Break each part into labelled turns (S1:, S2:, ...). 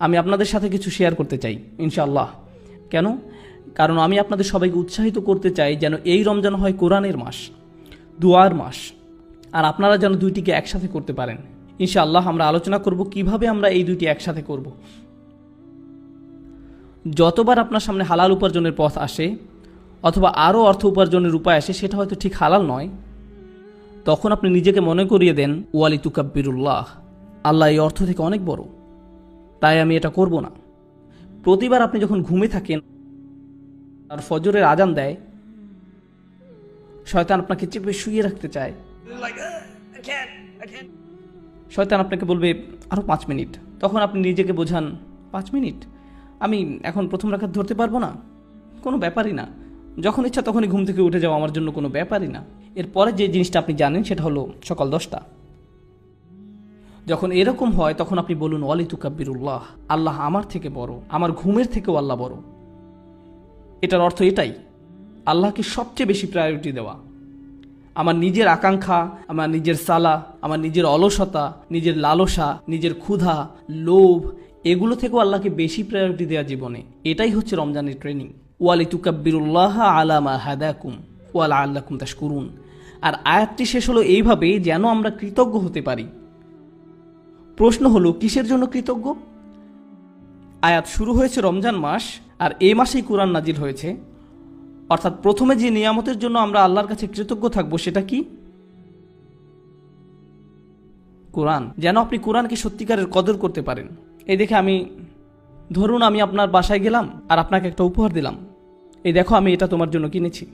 S1: আমি আপনাদের সাথে কিছু শেয়ার করতে চাই, ইনশাআল্লাহ। কেন? কারণ আমি আপনাদের সবাইকে উৎসাহিত করতে চাই যেন এই রমজান হয় কোরআনের মাস, দুয়ার মাস, আর আপনারা যেন দুইটিকে একসাথে করতে পারেন। ইনশাআল্লাহ আমরা আলোচনা করব কীভাবে আমরা এই দুইটি একসাথে করব। যতবার আপনার সামনে হালাল উপার্জনের পথ আসে, অথবা আরও অর্থ উপার্জনের উপায় আসে, সেটা হয়তো ঠিক হালাল নয়। তখন আপনি নিজেকে মনে করিয়ে দেন ওয়ালি তুকাব্বিরুল্লাহ আল্লাহ এই অর্থ থেকে অনেক বড়। তাই আমি এটা করব না। প্রতিবার আপনি যখন ঘুমে থাকেন আর ফজরের আজান দেয় শয়তান আপনাকে চেপে শুয়ে রাখতে চায়। শয়তান আপনাকে বলবে আরও পাঁচ মিনিট। তখন আপনি নিজেকে বোঝান পাঁচ মিনিট? আমি এখন প্রথম রাখাত ধরতে পারব না? কোনো ব্যাপারই না। যখন ইচ্ছা তখনই ঘুম থেকে উঠে যাওয়া আমার জন্য কোনো ব্যাপারই না। এরপরে যে জিনিসটা আপনি জানেন সেটা হলো সকাল দশটা। যখন এরকম হয়, তখন আপনি বলুন ওয়ালি তুকাব্বিরুল্লাহ আল্লাহ আমার থেকে বড়, আমার ঘুমের থেকেও আল্লাহ বড়। এটার অর্থ এটাই, আল্লাহকে সবচেয়ে বেশি প্রায়োরিটি দেওয়া। আমার নিজের আকাঙ্ক্ষা, আমার নিজের সালা, আমার নিজের অলসতা, নিজের লালসা, নিজের ক্ষুধা, লোভ, এগুলো থেকেও আল্লাহকে বেশি প্রায়োরিটি দেওয়া জীবনে। এটাই হচ্ছে রমজানের ট্রেনিং ওয়ালি তুকাব্বিরুল্লাহ আলামা হাদাকুম ওয়ালা আল্লাকুম করুন আর আয়াতটি শেষ হলো এইভাবে, যেন আমরা কৃতজ্ঞ হতে পারি। প্রশ্ন হলো, কিসের জন্য কৃতজ্ঞ? আয়াত শুরু হয়েছে রমজান মাস, আর এই মাসেই কোরআন নাজিল হয়েছে। অর্থাৎ প্রথমে যে নিয়ামতের জন্য আমরা আল্লাহর কাছে কৃতজ্ঞ থাকব, সেটা কি? কোরআন। যেন আপনি কোরআনকে সত্যিকারের কদর করতে পারেন। এই দেখে আমি, ধরুন আমি আপনার বাসায় গেলাম, আর আপনাকে একটা উপহার দিলাম। এই দেখো, আমি এটা তোমার জন্য কিনেছি।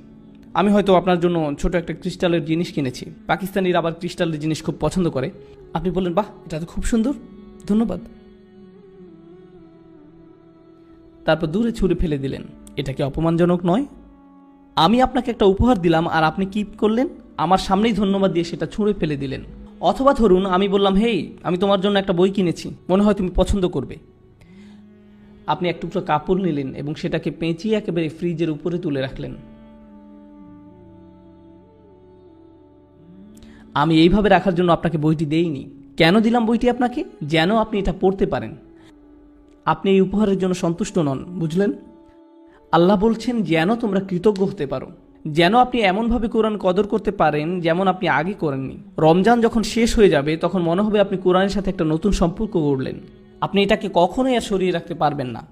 S1: আমি হয়তো আপনার জন্য ছোট একটা ক্রিস্টালের জিনিস কিনেছি। পাকিস্তানিরা আবার ক্রিস্টালের জিনিস খুব পছন্দ করে। আপনি বললেন, বাহ, এটা তো খুব সুন্দর। ধন্যবাদ। তারপর দূরে ছুঁড়ে ফেলে দিলেন এটা কি অপমানজনক নয়। আমি আপনাকে একটা উপহার দিলাম আর আপনি কি করলেন? আমার সামনেই ধন্যবাদ দিয়ে সেটা ছুঁড়ে ফেলে দিলেন। অথবা ধরুন, আমি বললাম, হেই, আমি তোমার জন্য একটা বই কিনেছি। মনে হয় তুমি পছন্দ করবে। আপনি এক টুকরো কাপড় নিলেন এবং সেটাকে পেঁচিয়ে একেবারে ফ্রিজের উপরে তুলে রাখলেন। আমি এইভাবে রাখার জন্য আপনাকে বইটি দেইনি। কেন দিলাম বইটি আপনাকে? যেন আপনি এটা পড়তে পারেন। আপনি এই উপহারের জন্য সন্তুষ্ট নন, বুঝলেন? আল্লাহ বলছেন, যেন তোমরা কৃতজ্ঞ হতে পারো। যেন আপনি এমনভাবে কোরআন কদর করতে পারেন, যেমন আপনি আগে করেননি। রমজান যখন শেষ হয়ে যাবে, তখন মনে হবে আপনি কোরআনের সাথে একটা নতুন সম্পর্ক গড়লেন। আপনি এটাকে কখনোই আর সরিয়ে রাখতে পারবেন না।